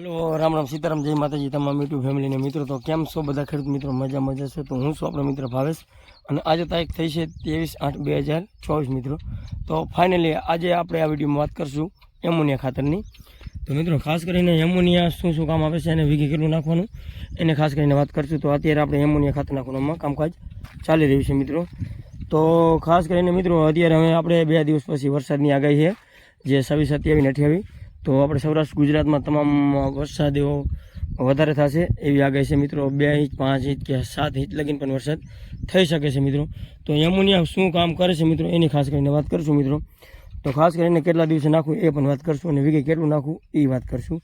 Hello, Ram Ram Sitaram, જય માતાજી, તમામ યુટ્યુબ ફેમિલીને મિત્રો, તો કેમ છો બધા ખેડૂત મિત્રો? મજા મજા છે? તો હું છું આપણો મિત્ર ભાવેશ. અને આજે તારીખ થઈ છે ત્રેવીસ આઠ બે હજાર ચોવીસ મિત્રો. તો ફાઇનલી આજે આપણે આ વિડીયોમાં વાત કરશું એમોનિયા ખાતરની. તો મિત્રો, ખાસ કરીને એમોનિયા શું શું કામ આવે છે એને વીઘી કેટલું નાખવાનું. એને ખાસ કરીને વાત કરશું. તો અત્યારે આપણે એમોનિયા ખાતર નાખવાનું કામકાજ ચાલી રહ્યું છે મિત્રો. તો ખાસ કરીને મિત્રો, અત્યારે હવે આપણે બે દિવસ પછી વરસાદની આગાહી છે, જે છવ્વીસ સત્યાવીસ અઠ્યાવીસ. તો આપણે સૌરાષ્ટ્ર ગુજરાતમાં તમામ વરસાદ એવો વધારે થશે એવી આગાહી છે મિત્રો. બે ઇંચ, પાંચ ઇંચ કે સાત ઇંચ લગીને પણ વરસાદ થઈ શકે છે મિત્રો. તો એમોનિયા શું કામ કરે છે મિત્રો? એની ખાસ કરીને વાત કરશું મિત્રો. તો ખાસ કરીને કેટલા દિવસે નાખવું એ પણ વાત કરશું અને વીઘે કેટલું નાખવું એ વાત કરશું.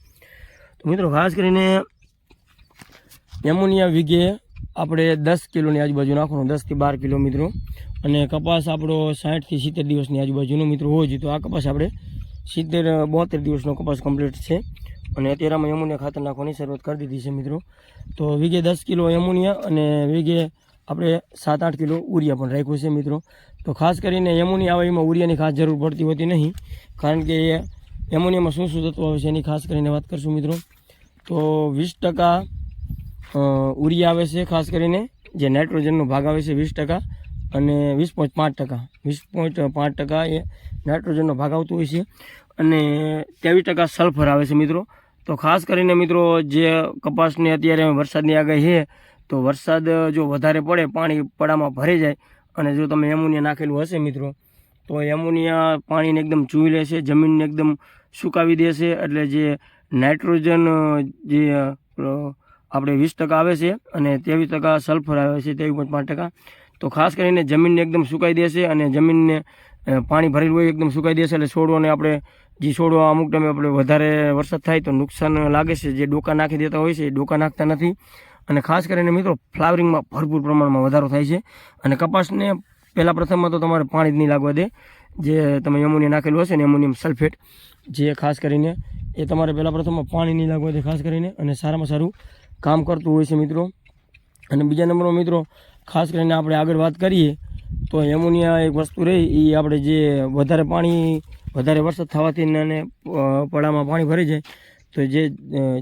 તો મિત્રો ખાસ કરીને એમોનિયા વીઘે આપણે દસ કિલોની આજુબાજુ નાખવાનું દસથી બાર કિલો મિત્રો. અને કપાસ આપણો સાઠથી સિત્તેર દિવસની આજુબાજુનો મિત્રો હોવો જોઈએ તો આ કપાસ આપણે સિત્તેર બોતેર દિવસનો કપાસ કમ્પ્લીટ છે. અને અત્યારે આમાં એમોનિયા ખાતર નાખવાની શરૂઆત કરી દીધી છે મિત્રો. તો વીઘે દસ કિલો એમોનિયા અને વીઘે આપણે સાત, આઠ કિલો ઉરિયા પણ રાખ્યું છે મિત્રો. તો ખાસ કરીને યમુનિયા આવે એમાં ઉરિયાની ખાસ જરૂર પડતી હોતી નહીં. કારણ કે એ એમોનિયામાં શું શું તત્વો આવે છે એની ખાસ કરીને વાત કરશું મિત્રો. તો વીસ ટકા ઉરિયા આવે છે ખાસ કરીને. જે નાઇટ્રોજનનો ભાગ આવે છે વીસ ટકા અને વીસ પોઈન્ટ પાંચ ટકા. વીસ પોઈન્ટ પાંચ ટકા એ નાઇટ્રોજનનો ભાગ આવતો હોય છે. અને ત્રેવીસ ટકા સલ્ફર આવે છે મિત્રો. તો ખાસ કરીને મિત્રો, જે કપાસને અત્યારે વરસાદની આગાહી છે, તો વરસાદ જો વધારે પડે, પાણી પડામાં ભરાઈ જાય, અને જો તમે એમોનિયા નાખેલું હશે મિત્રો, તો એમોનિયા પાણીને એકદમ ચૂઈ લેશે જમીનને એકદમ સુકાવી દેશે એટલે જે નાઇટ્રોજન, જે આપણે વીસ ટકા આવે છે, અને ત્રેવીસ ટકા સલ્ફર આવે છે ત્રેવીસ પાંચ ટકા. તો ખાસ કરીને જમીનને એકદમ સુકાઈ દેશે અને જમીનને પાણી ભરેલું હોય એકદમ સુકાઈ દેશે એટલે છોડવાને આપણે જે છોડવા અમુક ટાઈમે આપણે વધારે વરસાદ થાય તો નુકસાન લાગે છે. જે ડોકા નાખી દેતા હોય છે એ ડોકા નાખતા નથી. અને ખાસ કરીને મિત્રો, ફ્લાવરિંગમાં ભરપૂર પ્રમાણમાં વધારો થાય છે. અને કપાસને પહેલાં પ્રથમમાં તો તમારે પાણી જ નહીં લાગવા દે. જે તમે એમોનિયા નાખેલું હશે ને એમોનિયમ સલ્ફેટ, જે ખાસ કરીને એ તમારે પહેલાં પ્રથમમાં પાણી નહીં લાગવા દે ખાસ કરીને અને સારામાં સારું કામ કરતું હોય છે મિત્રો. અને બીજા નંબરમાં મિત્રો, ખાસ કરીને આપણે આગળ વાત કરીએ તો એમોનિયા એક વસ્તુ રહી એ આપણે જે વધારે પાણી, વધારે વરસાદ થવાથી અને પડામાં પાણી ભરી જાય. તો જે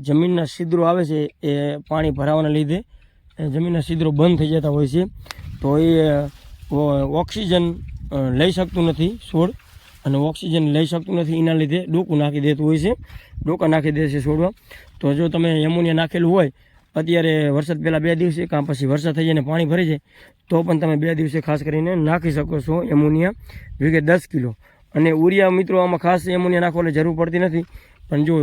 જમીનના છિદ્રો આવે છે, એ પાણી ભરાવાના લીધે જમીનના છિદ્રો બંધ થઈ જતા હોય છે. તો એ ઓક્સિજન લઈ શકતું નથી છોડ. અને ઓક્સિજન લઈ શકતું નથી, એના લીધે ડોકું નાખી દેતું હોય છે. ડોકા નાખી દે છે છોડવા. તો જો તમે એમોનિયા નાખેલું હોય અત્યારે વરસાદ પહેલાં બે દિવસે, કાં પછી વરસાદ થઈ જાય પાણી ભરી જાય, તો પણ તમે બે દિવસે ખાસ કરીને નાખી શકો છો એમોનિયા વીઘે દસ કિલો. અને ઉરિયા મિત્રો આમાં ખાસ એમોનિયા નાખવાની જરૂર પડતી નથી, પણ જો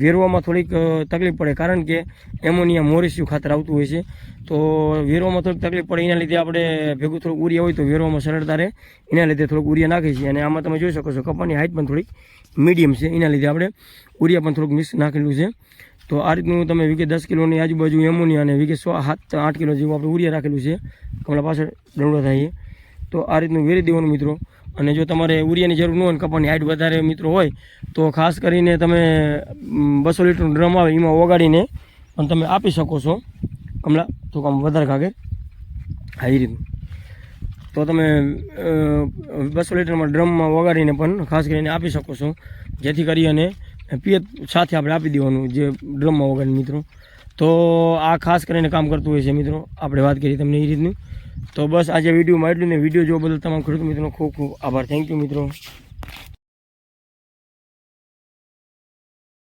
વેરવામાં થોડીક તકલીફ પડે, કારણ કે એમોનિયા મોરિસ્યુ ખાતર આવતું હોય છે, તો વેરવામાં થોડીક તકલીફ પડે, એના લીધે આપણે ભેગું થોડુંક ઉરિયા હોય તો વેરવામાં સરળતા રહે, એના લીધે થોડુંક ઉરિયા નાખીએ છીએ. અને આમાં તમે જોઈ શકો છો, કપાની હાઇટ પણ થોડીક મીડિયમ છે, એના લીધે આપણે ઉરિયા પણ થોડુંક મિક્સ નાખેલું છે. તો આ રીતનું તમે વીઘે દસ કિલોની આજુબાજુ એમોનિયા અને વીઘે સો સાત આઠ કિલો જેવું આપણે ઉરિયા રાખેલું છે. હમણાં પાછળ દંડો થાય તો આ રીતનું વેરી દેવાનું મિત્રો. અને જો તમારે ઉરિયાની જરૂર ન હોય ને કપાની હાઇટ વધારે મિત્રો હોય, તો ખાસ કરીને તમે બસો લીટરનું ડ્રમ આવે એમાં ઓગાડીને પણ તમે આપી શકો છો. કમળા તો આમ વધારે કાગે એ રીતનું. તો તમે બસો લીટરમાં ડ્રમમાં ઓગાડીને પણ ખાસ કરીને આપી શકો છો. જેથી કરી અને પિયત સાથે આપણે આપી દેવાનું જે ડ્રમમાં વગર મિત્રો. તો આ ખાસ કરીને કામ કરતું હોય છે મિત્રો. આપણે વાત કરી તમને એ રીતનું. તો બસ આજે વિડીયોમાં એટલું ને વીડિયો જોવા બદલ તમામ ખેડૂત મિત્રોનો ખૂબ ખૂબ આભાર. થેન્ક યુ મિત્રો.